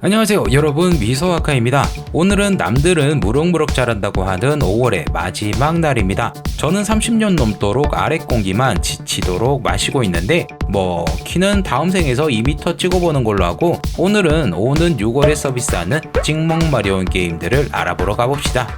안녕하세요. 여러분 미소아카입니다. 오늘은 남들은 무럭무럭 자란다고 하는 5월의 마지막 날입니다. 저는 30년 넘도록 아랫 공기만 지치도록 마시고 있는데 뭐 키는 다음 생에서 2m 찍어보는 걸로 하고 오늘은 오는 6월에 서비스하는 찍먹 마려운 게임들을 알아보러 가봅시다.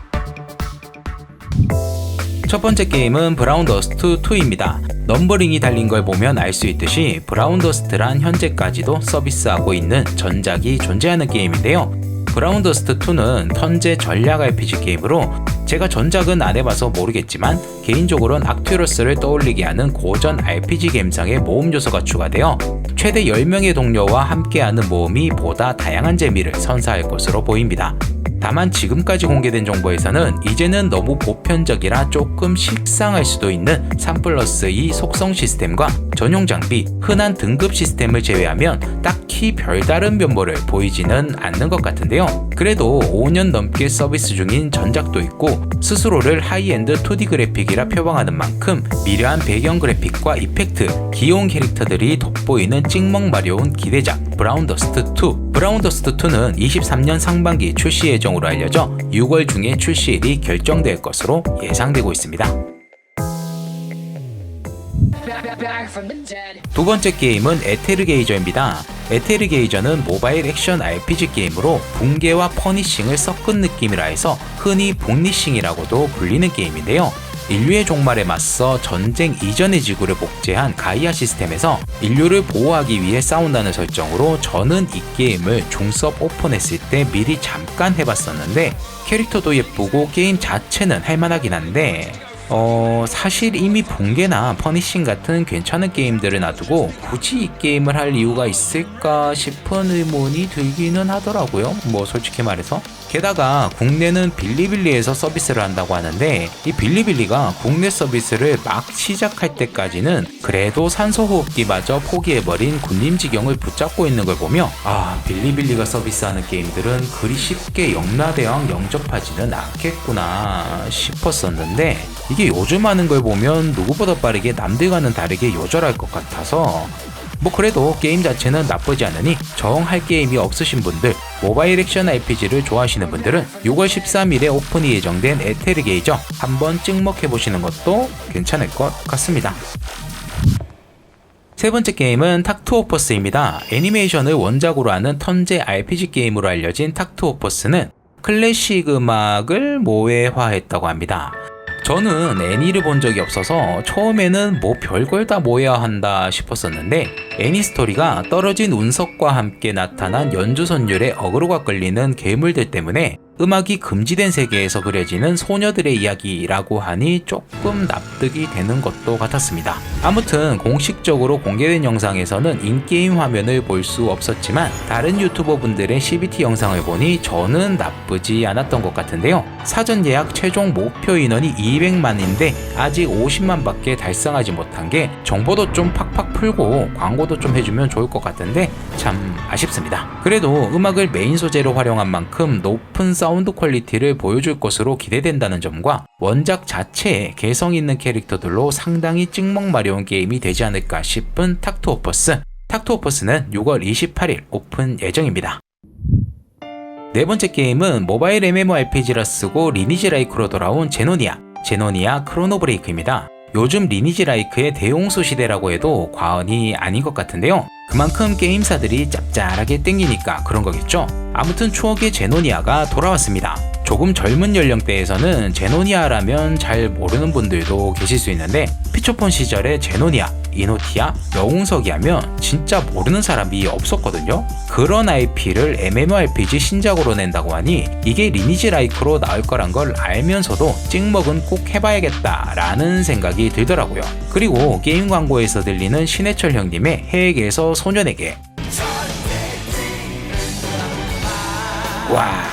첫 번째 게임은 브라운 더스트 2입니다. 넘버링이 달린 걸 보면 알 수 있듯이 브라운 더스트란 현재까지도 서비스하고 있는 전작이 존재하는 게임인데요. 브라운 더스트 2는 턴제 전략 RPG 게임으로 제가 전작은 안 해봐서 모르겠지만 개인적으로는 악튜러스를 떠올리게 하는 고전 RPG 게임상의 모험 요소가 추가되어 최대 10명의 동료와 함께하는 모험이 보다 다양한 재미를 선사할 것으로 보입니다. 다만 지금까지 공개된 정보에서는 이제는 너무 보편적이라 조금 식상할 수도 있는 3 플러스 2 속성 시스템과 전용 장비, 흔한 등급 시스템을 제외하면 딱히 별다른 면모를 보이지는 않는 것 같은데요. 그래도 5년 넘게 서비스 중인 전작도 있고 스스로를 하이엔드 2D 그래픽이라 표방하는 만큼 미려한 배경 그래픽과 이펙트, 귀여운 캐릭터들이 돋보이는 찍먹 마려운 기대작 브라운 더스트 2. 브라운 더스트 2는 23년 상반기 출시 예정으로 알려져 6월 중에 출시일이 결정될 것으로 예상되고 있습니다. 두 번째 게임은 에테르게이저입니다. 에테르게이저는 모바일 액션 RPG 게임으로 붕괴와 퍼니싱을 섞은 느낌이라 해서 흔히 복리싱이라고도 불리는 게임인데요. 인류의 종말에 맞서 전쟁 이전의 지구를 복제한 가이아 시스템에서 인류를 보호하기 위해 싸운다는 설정으로 저는 이 게임을 중섭 오픈했을 때 미리 잠깐 해봤었는데 캐릭터도 예쁘고 게임 자체는 할만하긴 한데 어, 사실 이미 본게나 퍼니싱 같은 괜찮은 게임들을 놔두고 굳이 이 게임을 할 이유가 있을까 싶은 의문이 들기는 하더라고요. 뭐 솔직히 말해서. 게다가 국내는 빌리빌리에서 서비스를 한다고 하는데 이 빌리빌리가 국내 서비스를 막 시작할 때까지는 그래도 산소호흡기마저 포기해버린 군림 지경을 붙잡고 있는 걸 보며 아 빌리빌리가 서비스하는 게임들은 그리 쉽게 영라대왕 영접하지는 않겠구나 싶었었는데 이게 요즘 하는 걸 보면 누구보다 빠르게 남들과는 다르게 요절할 것 같아서 뭐 그래도 게임 자체는 나쁘지 않으니 정할 게임이 없으신 분들 모바일 액션 RPG를 좋아하시는 분들은 6월 13일에 오픈이 예정된 에테르게이저 한번 찍먹해보시는 것도 괜찮을 것 같습니다. 세 번째 게임은 탁투오퍼스입니다. 애니메이션을 원작으로 하는 턴제 RPG 게임으로 알려진 탁투오퍼스는 클래식 음악을 모해화했다고 합니다. 저는 애니를 본 적이 없어서 처음에는 뭐 별걸 다 모여야 한다 싶었었는데 애니 스토리가 떨어진 운석과 함께 나타난 연주선율에 어그로가 끌리는 괴물들 때문에 음악이 금지된 세계에서 그려지는 소녀들의 이야기라고 하니 조금 납득이 되는 것도 같았습니다. 아무튼 공식적으로 공개된 영상에서는 인게임 화면을 볼 수 없었지만 다른 유튜버 분들의 CBT 영상을 보니 저는 나쁘지 않았던 것 같은데요. 사전 예약 최종 목표 인원이 200만인데 아직 50만 밖에 달성하지 못한 게 정보도 좀 팍팍 풀고 광고도 좀 해주면 좋을 것 같은데 참 아쉽습니다. 그래도 음악을 메인 소재로 활용한 만큼 높은 사운드 퀄리티를 보여줄 것으로 기대된다는 점과 원작 자체에 개성 있는 캐릭터들로 상당히 찍먹 마려운 게임이 되지 않을까 싶은 탁투 오퍼스. 탁투 오퍼스는 6월 28일 오픈 예정입니다. 네 번째 게임은 모바일 MMORPG라 쓰고 리니지 라이크로 돌아온 제노니아, 제노니아 크로노 브레이크입니다. 요즘 리니지 라이크의 대홍수 시대라고 해도 과언이 아닌 것 같은데요. 그만큼 게임사들이 짭짤하게 땡기니까 그런 거겠죠. 아무튼 추억의 제노니아가 돌아왔습니다. 조금 젊은 연령대에서는 제노니아라면 잘 모르는 분들도 계실 수 있는데 피처폰 시절에 제노니아, 이노티아, 영웅석이 하면 진짜 모르는 사람이 없었거든요. 그런 IP를 MMORPG 신작으로 낸다고 하니 이게 리니지 라이크로 나올 거란 걸 알면서도 찍먹은 꼭 해봐야겠다라는 생각이 들더라고요. 그리고 게임 광고에서 들리는 신해철 형님의 해외계에서 소년에게 와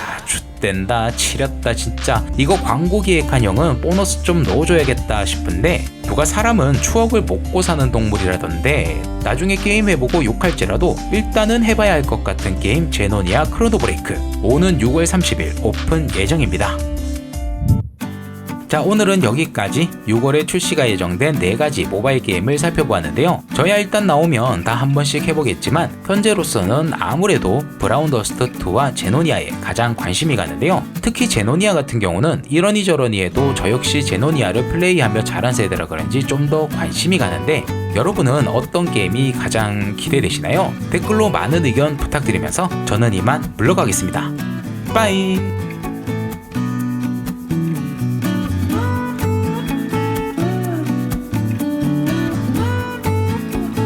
된다 치렸다 진짜. 이거 광고 기획한 형은 보너스 좀 넣어줘야겠다 싶은데 누가 사람은 추억을 먹고 사는 동물이라던데 나중에 게임 해보고 욕할지라도 일단은 해봐야 할 것 같은 게임 제노니아 크로노 브레이크. 오는 6월 30일 오픈 예정입니다 자 오늘은 여기까지. 6월에 출시가 예정된 4가지 모바일 게임을 살펴보았는데요. 저야 일단 나오면 다 한 번씩 해보겠지만 현재로서는 아무래도 브라운 더스트 2와 제노니아에 가장 관심이 가는데요. 특히 제노니아 같은 경우는 이러니 저러니 해도 저 역시 제노니아를 플레이하며 자란 세대라 그런지 좀 더 관심이 가는데 여러분은 어떤 게임이 가장 기대되시나요? 댓글로 많은 의견 부탁드리면서 저는 이만 물러가겠습니다. 빠이